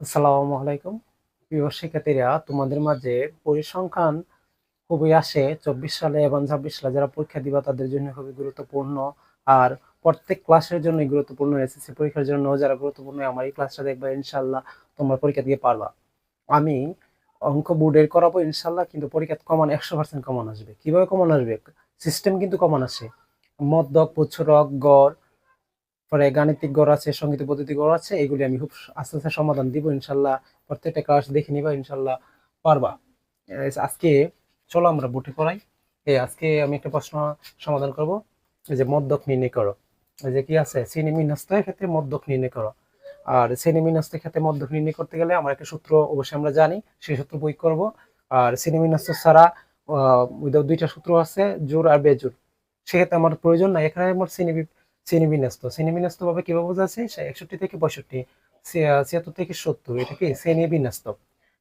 আসসালামু আলাইকুম। প্রিয় শিক্ষার্থীরা, তোমাদের মাঝে পরিসংখ্যান খুবই আসে। চব্বিশ সালে এবং ছাব্বিশ সালে যারা পরীক্ষা দিবা, তাদের জন্য খুবই গুরুত্বপূর্ণ। আর প্রত্যেক ক্লাসের জন্য গুরুত্বপূর্ণ এসএসসি পরীক্ষার জন্য যারা গুরুত্বপূর্ণ, আমার এই ক্লাসটা দেখবা ইনশাল্লাহ তোমরা পরীক্ষা দিয়ে পারবা। আমি অঙ্ক বোর্ডের করাবো ইনশাল্লাহ কিন্তু পরীক্ষা কমন একশো পার্সেন্ট কমন আসবে। কীভাবে কমন আসবে? সিস্টেম কিন্তু কমন আসে। মদ্যক পুচ্ছরক, গড় পরে গাণিতিক গড় আছে, সংগীত পদ্ধতি গড় আছে, এগুলি আমি খুব আস্তে আস্তে সমাধান দিব, ইনশাল্লাহ প্রত্যেকটা ক্লাস দেখে নিবা, ইনশাল্লাহ পারবা। আজকে চলো আমরা বুটে করাই এই আজকে আমি একটা প্রশ্ন সমাধান করব, এই যে মদ্যক নির্ণয় করো। এই যে কি আছে? শ্রেণি ক্ষেত্রে মদ্যক নির্ণয় করো। আর শ্রেণি ক্ষেত্রে মদ্যক নির্ণয় করতে গেলে আমার একটা সূত্র অবশ্যই আমরা জানি, সেই সূত্র বই করব। আর শ্রেণি বিন্যস্ত ছাড়া দুইটা সূত্র আছে জোর আর বেজোর সেক্ষেত্রে আমার প্রয়োজন নাই, এখানে আমার শ্রেণি বি- শ্রেণি বিন্যস্ত শ্রেণি বিন্যস্ত ভাবে কীভাবে বোঝা যাচ্ছে একষট্টি থেকে পঁয়ষট্টি ছিয়াত্তর থেকে সত্তর এটা কি শ্রেণি বিন্যস্ত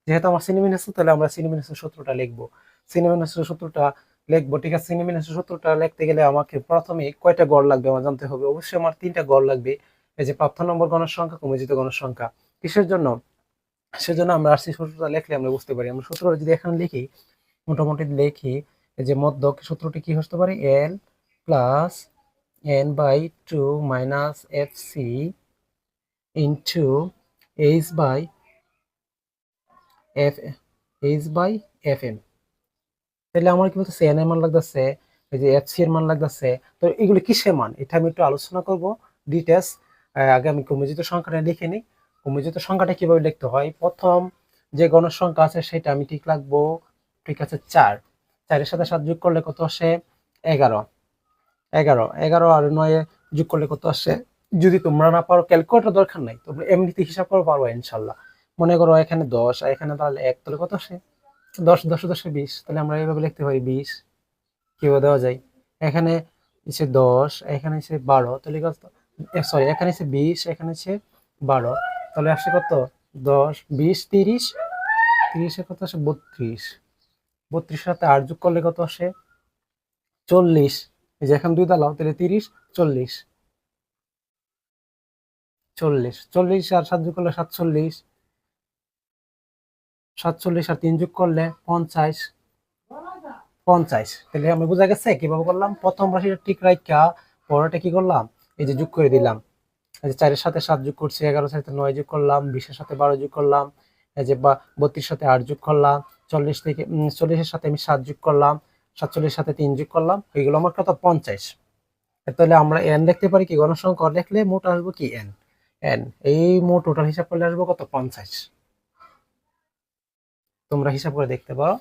যেহেতু আমার শ্রেণি বিন্যস্ত তাহলে আমরা শ্রেণি বিন্যস্ত সূত্রটা লিখব। শ্রেণি বিন্যস্ত সূত্রটা লিখব, ঠিক আছে? শ্রেণি বিন্যস্ত সূত্রটা লিখতে গেলে আমাকে প্রথমে কয়টা গড় লাগবে আমার জানতে হবে? অবশ্যই আমার তিনটা গড় লাগবে। এই যে প্রাপ্ত নম্বর গণের সংখ্যা কমিজিত গণের সংখ্যা। কিসের জন্য? সেজন্য আমরা আরসি সূত্রটা লিখলে আমরা বুঝতে পারি। আমরা সূত্রটা যদি এখানে লিখি, মোটামুটি লিখি যে মধ্যক সূত্রটি কি হতে পারে? L plus n by 2 minus fc into h by f, h by fm তাহলে আমার কি বলতেছে? n এর মান লাগতেছে, এই যে fc এর মান লাগতেছে। তো এগুলো কিসের মান? এটা আমি একটু আলোচনা করব ডিটেলস আগে আমি কমিজিত সংখ্যাটা লিখে নিই। কমিজিত সংখ্যাটা কীভাবে লিখতে হয়? প্রথম যে গণসংখ্যা আছে, সেটা আমি ঠিক রাখব। ঠিক আছে, চার। চারের সাথে সাত যোগ করলে কত আসে? এগারো। এগারো এগারো আর নয় যোগ করলে কত আসে? যদি তোমরা না পারো ক্যালকুলেটর দরকার নাই, তোমরা এমনিতে হিসাব করে পারব ইনশাল্লাহ। মনে করো এখানে দশ, আর এখানে তাহলে এক, তাহলে কত আসে? দশ দশ, দশে, বিশ, তাহলে আমরা এইভাবে লিখতে পারি বিশ। কীভাবে দেওয়া যায়? এখানে এসে দশ, এখানে এসে বারো, তাহলে কত? সরি এখানে এসে বিশ, এখানে এসে বারো, তাহলে আসে কত? দশ, বিশ, তিরিশ, তিরিশে কত আসে? বত্রিশ। বত্রিশ সাথে আট যোগ করলে কত আসে? চল্লিশ। যে এখন দুই দালাও তাহলে তিরিশ, চল্লিশ। চল্লিশ চল্লিশ আর সাত যোগ করলে সাতচল্লিশ। সাতচল্লিশ আর তিন যোগ করলে পঞ্চাশ। পঞ্চাশ, তাহলে আমি বোঝা গেছে কীভাবে করলাম? প্রথম রাশিটা ঠিক রাখা পরেরটা কি করলাম? এই যে যোগ করে দিলাম। এই যে চারের সাথে সাত যোগ করছি এগারোর সাথে নয় যোগ করলাম, বিশের সাথে বারো যোগ করলাম, এই যে বা বত্রিশ সাথে আট যোগ করলাম, চল্লিশ থেকে চল্লিশের সাথে আমি সাত যোগ করলাম সাতচল্লিশ সাথে তিন যোগ করলাম এইগুলো আমার কত? পঞ্চাশ। তাহলে আমরা এন লিখতে পারি কি? গণসংখ্যা লিখলে মোট আসব কি? এন এন এই মোট টোটাল হিসাব করলে আসব কত? পঞ্চাশ। তোমরা হিসাব করে দেখতে পারো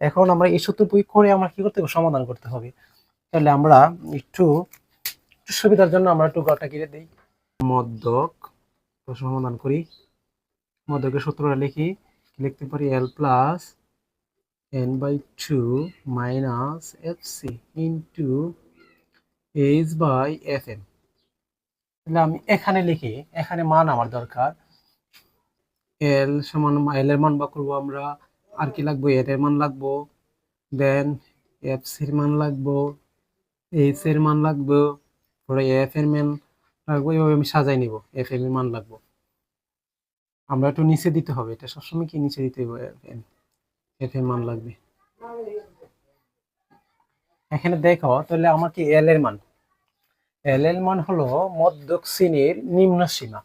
এখন আমরা এই সূত্র প্রয়োগ করে আমরা কি করতে হবে? সমাধান করতে হবে। তাহলে আমরা একটু সুবিধার জন্য আমরা একটু গড়টা কিনে দিই। মদ্যক সমাধান করি। মদ্যকের সূত্রটা লিখি। লিখতে পারি? L plus N two minus F C into H by F M তাহলে আমি এখানে লিখি, এখানে মান আমার দরকার। এল সমান এল এর মান বা করব আমরা, আর কি লাগবো? এর এর মান লাগবো। দেন এফ সির মান লাগবো। এইচ এর মান লাগবো। পরে এফ এর মান লাগবো। এভাবে আমি সাজাই নিব। এফ এর মান লাগবো। আমরা একটু নিচে দিতে হবে। এটা সবসময় কি নিচে দিতে হবে? এফ এর মান লাগবে। এখানে দেখো, তাহলে আমার কি এল এর মান? এল এর মান হলো মধ্যক শ্রেণির নিম্ন সীমা।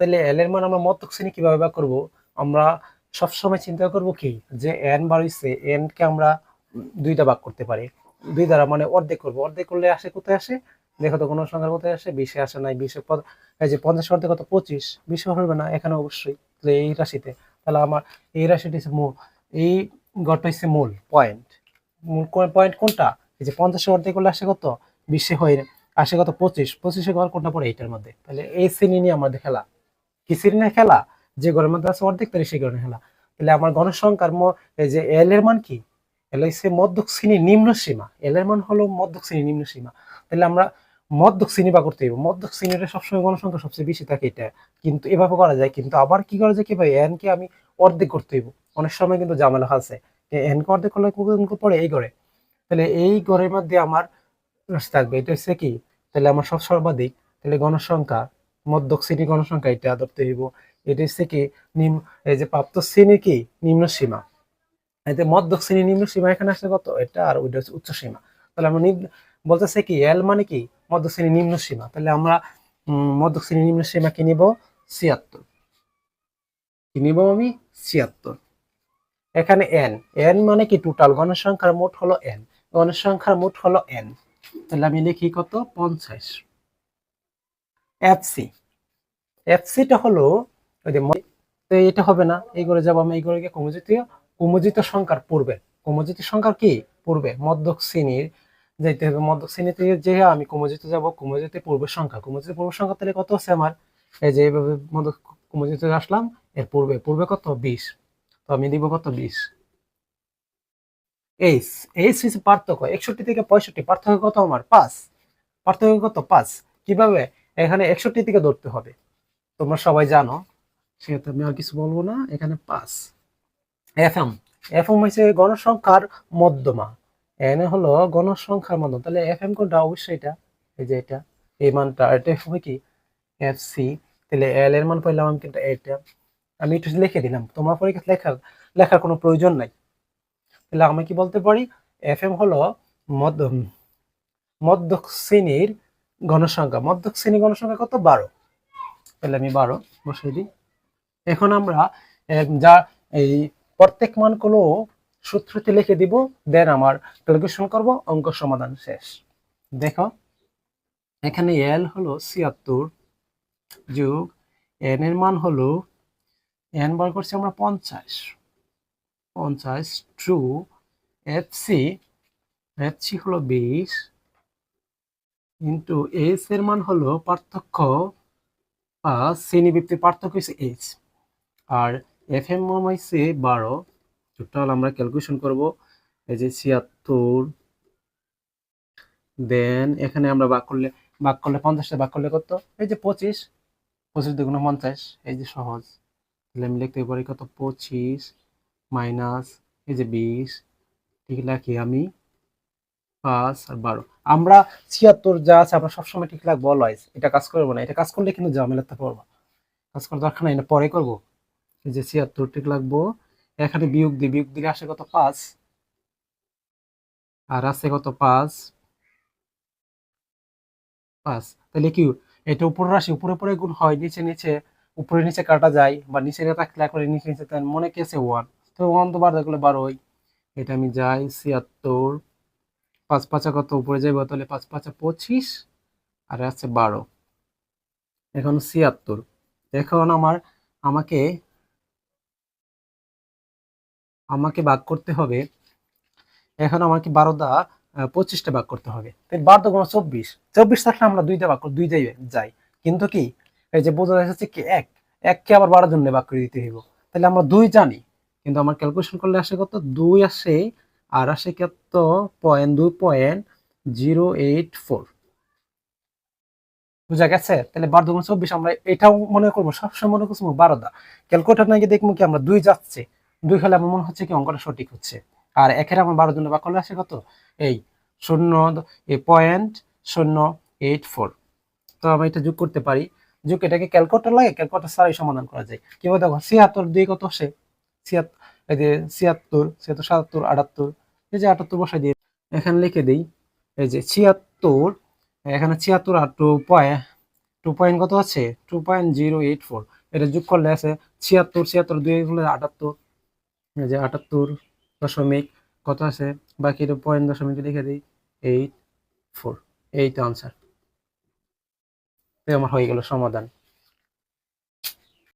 তাহলে এল এর মান আমরা মধ্যক শ্রেণি কীভাবে ব্যবহার করব? আমরা সবসময় চিন্তা করব কি? যে এন বার হইছে এন কে আমরা দুইটা ভাগ করতে পারি। দুই দ্বারা মানে অর্ধেক করব। অর্ধেক করলে আসে কোথায় আসে? দেখো তো, কোনো সংখ্যার কোথায় আসে? বিশে আসে নাই, বিশে এই যে পঞ্চাশ অর্ধেক কত? পঁচিশ। বিশে হবে না, এখানে অবশ্যই। এই রাশিতে। তাহলে আমার এই রাশিটি এই গড়টা হচ্ছে মূল পয়েন্ট মূল পয়েন্ট কোনটা? এই যে পঞ্চাশে অর্ধেক করলে আসে কত? বিশে হয়ে আসে কত? পঁচিশ। পঁচিশে ঘর কোনটা পড়ে এইটার মধ্যে? তাহলে এই শ্রেণি নিয়ে আমাদের খেলা। কি শ্রেণি খেলা? যে ঘরের মধ্যে আছে অর্ধেক, তাহলে সেই ঘরের খেলা। তাহলে আমার গণসংখ্যার যে এল এর মান কি? এল হচ্ছে মধ্যক শ্রেণির নিম্ন সীমা। এল এর মান হলো মধ্যক শ্রেণির নিম্ন সীমা। তাহলে আমরা মধ্যক শ্রেণি বা করতে হইব। মধ্যক শ্রেণীটা সবসময় গণসংখ্যা সবচেয়ে বেশি থাকে এটা। কিন্তু এভাবে করা যায়, কিন্তু আবার কি করা যায় কি ভাই? এনকে আমি অর্ধেক করতে হইব। অনেক সময় কিন্তু ঝামেলা আছে। এনকে অর্ধেক করলে পড়ে এই ঘরে। তাহলে এই ঘরের মধ্যে আমার থাকবে। এটা হচ্ছে কি? তাহলে আমার সব সর্বাধিক। তাহলে গণসংখ্যা মধ্যক শ্রেণি গণসংখ্যা এটা ধরতে হইব। এটা হচ্ছে কি? নিম্ন, এই যে প্রাপ্ত শ্রেণি কি? নিম্ন সীমা। এতে মধ্যক শ্রেণি নিম্ন সীমা এখানে আসলে কত? এটা আর ওইটা হচ্ছে উচ্চ সীমা। তাহলে আমরা বলতেছে কি? এল মানে কি? মধ্যক শ্রেণি নিম্ন সীমা। তাহলে আমরা উম, মধ্যক শ্রেণি নিম্ন সীমা কি নিব? ছিয়াত্তর। কি নিব আমি? ছিয়াত্তর। এখানে এন এন মানে কি? টোটাল গণসংখ্যার মোট হলো এন গণসংখ্যার মোট হলো এন তাহলে আমি লিখি কত? পঞ্চাশ। এফসি এফসিটা হলো ওই যে তো এটা হবে না। এই করে যাব আমি এই করে কমজিত কমজিত সংখ্যার পূর্বে। কমজিত সংখ্যার কি? পূর্বে। মধ্যক শ্রেণির যাইতে হবে মধ্যক শ্রেণীতে যে আমি কমজিত যাব কমজিত পূর্বের সংখ্যা। কমজিত পূর্বের সংখ্যা তাহলে কত আছে আমার? এই যে এইভাবে মধ্য কমজিত আসলাম, এর পূর্বে পূর্বে কত? বিশ। তো আমি দিব কত? বিশ। এইচ এইচ হচ্ছে পার্থক্য। একষট্টি থেকে পঁয়ষট্টি, পার্থক্য কত আমার? পাঁচ। পার্থক্য কত? পাঁচ। কীভাবে? এখানে একষট্টি থেকে ধরতে হবে। তোমরা সবাই জানো, সেহেতু আমি আর কিছু বলব না। এখানে পাঁচ। এফ এম এফ এম হচ্ছে গণসংখ্যার মধ্যমা। এন হলো গণসংখ্যার মধ্যম তাহলে এফ এম কোনটা? অবশ্যই এটা। এই যে এটা। এই মানটা এটা হবে কি? এফ সি তাহলে এল এর মান পাইলাম আমি কিন্তু এটা। আমি একটু লিখে দিলাম। তোমার পরীক্ষা লেখার লেখার কোনো প্রয়োজন নাই। তাহলে আমি কি বলতে পারি? এফ এম হলো মধ্য মধ্যক শ্রেণির গণসংখ্যা। মধ্যক শ্রেণির গণসংখ্যা কত? বারো। তাহলে আমি বারো বসিয়ে দিই। এখন আমরা যা এই প্রত্যেক মানগুলো সূত্রতে লিখে দিব, দেন আমার ক্যালকুলেশন করব, অঙ্ক সমাধান শেষ। দেখো, এখানে এল হলো ছিয়াত্তর যোগ এন এর মান হলো এন বার করছি আমরা পঞ্চাশ। পঞ্চাশ ট্রু এফ সি এফ সি হলো বিশ ইন্টু এস এর মান হলো পার্থক্য পাঁচ শ্রেণীবৃত্তির পার্থক্য হচ্ছে এইচ আর এফ এম হচ্ছে বারো। টোটাল আমরা ক্যালকুলেশন করব, এই যে ছিয়াত্তর দেন এখানে আমরা ভাগ করলে ভাগ করলে পঞ্চাশটা, ভাগ করলে কত? এই যে পঁচিশ পঁচিশ দুগুণ পঞ্চাশ, এই যে সহজ। তাহলে আমি লিখতে পারি কত? পঁচিশ মাইনাস এই যে বিশ, ঠিক রাখি আমি পাঁচ আর বারো। আমরা ছিয়াত্তর যা আছে আমরা সবসময় ঠিক রাখব অলওয়াইজ এটা কাজ করব না, এটা কাজ করলে কিন্তু ঝামেলাতে পড়ব। কাজ করার দরকার নাই, এটা পরে করব। এই যে ছিয়াত্তর ঠিক লাগবো এখানে বিয়োগ দিই, বিয়োগ দিলে আসে কত? পাঁচ। আর আছে কত? পাঁচ। পাঁচ। তাহলে কি? এটা উপরে রাশি, উপরে উপরে গুণ হয়, নিচে নিচে, উপরে নিচে কাটা যায় বা নিচে রাখলে করে নিচে নিচে তার মনে কি আছে? ওয়ান তো ওয়ান তো বার দেখলে বারোই এটা আমি যাই, ছিয়াত্তর। পাঁচ পাঁচা কত? উপরে যাইব, তাহলে পাঁচ পাঁচা পঁচিশ। আর আছে বারো। এখন ছিয়াত্তর। এখন আমার, আমাকে আমাকে ভাগ করতে হবে, এখন আমাকে বারো দা পঁচিশটা ভাগ করতে হবে। তাই বারো দোগুণ চব্বিশ চব্বিশ থাকলে আমরা দুইটা ভাগ করি, দুইটাই যাই। কিন্তু কি, এই যে বোঝা যাচ্ছে কি, এক, এককে আবার বারো জন্য ভাগ করে দিতে হইব। তাহলে আমরা দুই জানি, কিন্তু আমার ক্যালকুলেশন করলে আসে কত? দুই আসে, আর আসে কত? পয়েন্ট দুই পয়েন্ট জিরো এইট ফোর। বুঝা গেছে? তাহলে বারো দুগুণ চব্বিশ আমরা এটাও মনে করব, সবসময় মনে করব বারো দা ক্যালকুলেটার নাকি দেখব কি আমরা দুই যাচ্ছে। দুই হলে আমার মনে হচ্ছে কি অঙ্কটা সঠিক হচ্ছে। আর একের আমার বারো জন্য করলে আসে কত? এই শূন্য পয়েন্ট শূন্য এইট ফোর তো আমি এটা যোগ করতে পারি। যোগ এটাকে ক্যালকুলেটর লাগে ক্যালকুলেটর ছাড়াই সমাধান করা যায়। কীভাবে দেখো? ছিয়াত্তর দুই কত আসে? ছিয়াত্তর এই যে ছিয়াত্তর ছিয়াত্তর, সাতাত্তর, আটাত্তর। এই যে আটাত্তর বসাই দিয়ে এখানে লিখে দিই, এই যে ছিয়াত্তর, এখানে ছিয়াত্তর আর টু পয়েন্ট টু পয়েন্ট কত আছে? Two point zero eight four এটা যোগ করলে আছে ছিয়াত্তর ছিয়াত্তর দুই আটাত্তর। যে আটাত্তর দশমিক কত আছে? বাকি পয়েন্ট দশমিক লিখে দিই। Eight four. Eight answer. আমার হয়ে গেল সমাধান।